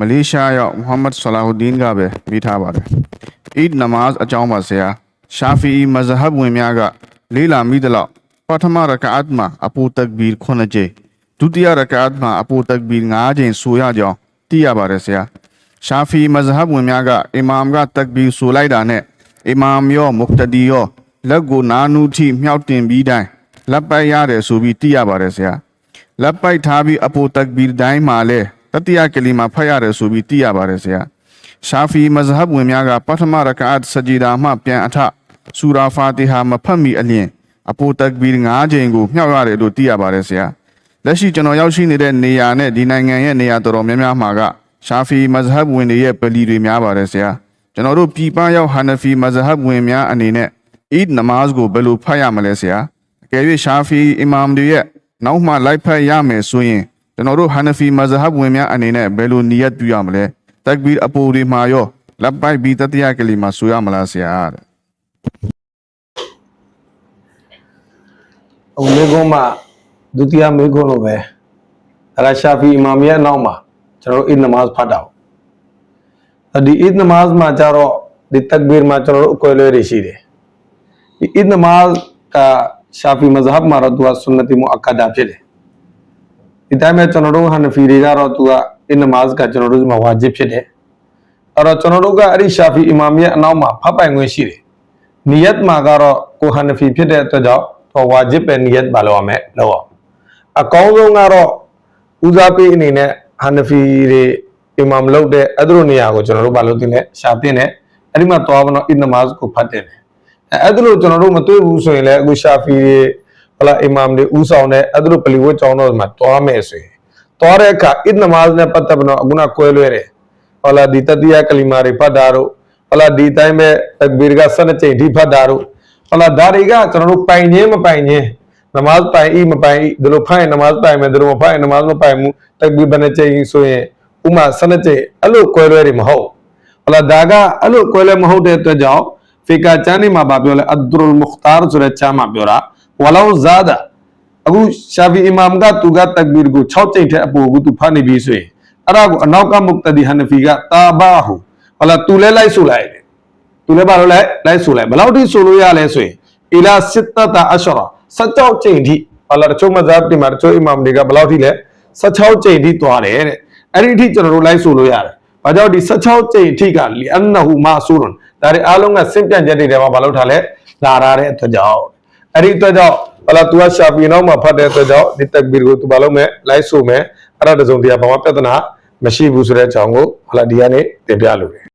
မလေးရှားရောက်မုဟမ္မဒ်ဆလာဟူဒီန်ကပဲပြီးထားပါတယ်။အီဒ်နမတ်အကြောင်းပါဆရာရှာဖီမဇဟဘ်ဝင်များကလေးလာမိသလောက်ပထမရကတ်မှာအပူတက်ဘီခုနှစ်ကြိမ်ဒုတိယရကတ်မှာအပူတက်ဘီ၅ကြိမ်ဆိုရကြောင်းသိရပါတယ်ဆရာရှာဖီမဇဟဘ်ဝင်များကအီမာမ်ကတက်ဘီဆိုလိုက်တာနဲ့အီမာမ်ရောမုခတဒီရောလက်ကိုနာနူးထိမြောက်တင်ပြီးတိုင်းလက်ပိုက်ရတယ်ဆိုပြီးသိရပါတယ်ဆရာလက်ပိုက်ထားပြီးအပိုတက်ဘီတိုင်းမှာလဲ တတိယကလီမာဖတ်ရတယ်ဆိုပြီးသိရပါတယ်ဆရာရှာဖီမဇဟဘ်ဝင်များကပထမရကတ်စဂျီဒါမှပြန်အထဆူရာဖာတီဟာမဖတ်မီအလျင်အပိုတက်ဘီ9ချိန်ကိုမြှောက်ရတယ်လို့သိရပါတယ်ဆရာလက်ရှိကျွန်တော်ရောက်ရှိနေတဲ့နေရာနဲ့ဒီနိုင်ငံရဲ့နေရာတော်တော်များများမှာကရှာဖီမဇဟဘ်ဝင်တွေရဲ့ပလီတွေများပါတယ်ဆရာကျွန်တော်တို့ပြည်ပရောက်ဟာနဖီမဇဟဘ်ဝင်များအနေနဲ့အီဒ်နမတ်ကိုဘယ်လိုဖတ်ရမလဲဆရာအကယ်၍ရှာဖီအီမာမ်တွေရဲ့နောက်မှလိုက်ဖတ်ရမယ်ဆိုရင် ကျွန်တော်တို့ဟာနဖီမဇဟဘ်ဝင်များအနေနဲ့ဘယ်လိုနီယတ်ပြုရမလဲတက်ဘီအပိုတွေမှာရောလက်ပိုက်ပြီးတတိယကလီမှာဆိုရမလားဆရာတဲ့အုံမေကုန်းမှာဒုတိယမေကုန်းလိုပဲအရာရှာဖီအီမာမ်ရဲ့အနောက်မှာကျွန်တော်တို့အစ်နမတ်ဖတ်တာပေါ့အဲဒီအစ်နမတ်မှာကျတော့ဒီတက်ဘီမှာကျွန်တော်တို့အကွဲလွဲတွေရှိတယ်ဒီအစ်နမတ်ကရှာဖီမဇဟဘ်မှာတော့သူကဆွန်နတီမူအကဒါဖြစ်တယ် ဒီတိုင်းပဲကျွန်တော်တို့ဟန်နဖီတွေကတော့သူကအစ်နမတ်ကကျွန်တော်တို့ဒီမှာဝါဂျစ်ဖြစ်တယ်အဲ့တော့ကျွန်တော်တို့ကအဲ့ဒီရှာဖီအီမာမ်ရဲ့အနောက်မှာဖတ်ပိုင်ခွင့်ရှိတယ်နီယတ်မှာကတော့ကိုဟန်နဖီဖြစ်တဲ့အတွက်ကြောင့်တော့ဝါဂျစ်ပဲနီယတ်ပါလို့ရမယ်လို့အောင်အကောင်းဆုံးကတော့ဦးစားပေးအနေနဲ့ဟန်နဖီတွေအီမာမ်လုပ်တဲ့အဲ့ဒီလိုနေရာကိုကျွန်တော်တို့ဘာလို့တင်လဲရှာတင်တယ်အဲ့ဒီမှာသွားမတော့အစ်နမတ်ကိုဖတ်တယ်အဲ့အဲ့ဒီလိုကျွန်တော်တို့မတွေ့ဘူးဆိုရင်လည်းအခုရှာဖီ တွေဟလာအီမာမ်တွေဦးဆောင်တဲ့အဲ့ဒီလိုပလီဝတ်ကျောင်းတော်မှာသွားမယ်ဆိုရင်သွားတဲ့အခါအစ်နမတ်နဲ့ပတ်သက်ပြီးတော့အခုနကွဲလွဲတယ်ဟလာဒီတတိယကလီမာတွေဖတ်တာတို့ဟလာဒီတိုင်းပဲတကဘီရက12ချိန်ဒီဖတ်တာတို့ဟလာဒါတွေကကျွန်တော်တို့ပိုင်ခြင်းမပိုင်ခြင်းနမတ်ပိုင်ဤမပိုင်ဤဒီလိုဖိုင်နမတ်ပိုင်မယ်ဒီလိုမဖိုင်နမတ်မပိုင်ဘူးတကဘီဘယ်နှချိန်ဆိုရင်ဥမာ12ချိန်အဲ့လိုကွဲလွဲတွေမဟုတ်ဟလာဒါကအဲ့လိုကွဲလွဲမဟုတ်တဲ့အတွက်ကြောင့်ဖေကာချမ်းနေမှာဗာပြောလဲအဒ်ဒရူလ်မုခတာဆိုတဲ့ချမ်းမှာပြောတာ ဝလောဇာဒါအခုရှာဖီအီမာမ်ကသူကတကဘီရကို6ချိန်ထက်အပိုကိုသူဖတ်နေပြီဆိုရင်အဲ့ဒါကိုအနောက်ကမုတ်တဒီဟန်နဖီကတာဘာဟူဟလာသူလဲလိုက်ဆိုလိုက်တယ်သူလည်းပါလို့လိုက်လိုက်ဆိုလိုက်ဘယ်လောက်ထိဆိုလို့ရလဲဆိုရင်အီလာစစ်တတာအရှရာ16ချိန်ထိဘာလာတချို့မဇပ်တွေမှာတချို့အီမာမ်တွေကဘယ်လောက်ထိလဲ16ချိန်ထိသွားတယ်တဲ့အဲ့ဒီထိကျွန်တော်တို့လိုက်ဆိုလို့ရတယ်။ဘာကြောင့်ဒီ16ချိန်ထိကလီအန်နဟူမာဆူရွန်ဒါတွေအားလုံးကစင့်ပြန့်ချက်တွေထဲမှာဘာလို့ထားလဲလာရတဲ့အတွက်ကြောင့် အဲ့ဒီအတွက်ကြောင့်ဘာလာသူကရှာဖီနောက်မှာဖတ်တဲ့အတွက်ကြောင့်ဒီတက်ဘီကိုသူဘာလုပ်မဲ့လိုက်ဆိုမဲ့အဲ့ဒါတစုံတရာဘာမှပြဿနာမရှိဘူးဆိုတဲ့အကြောင်းကိုဘာလာဒီကနေ့တင်ပြလို့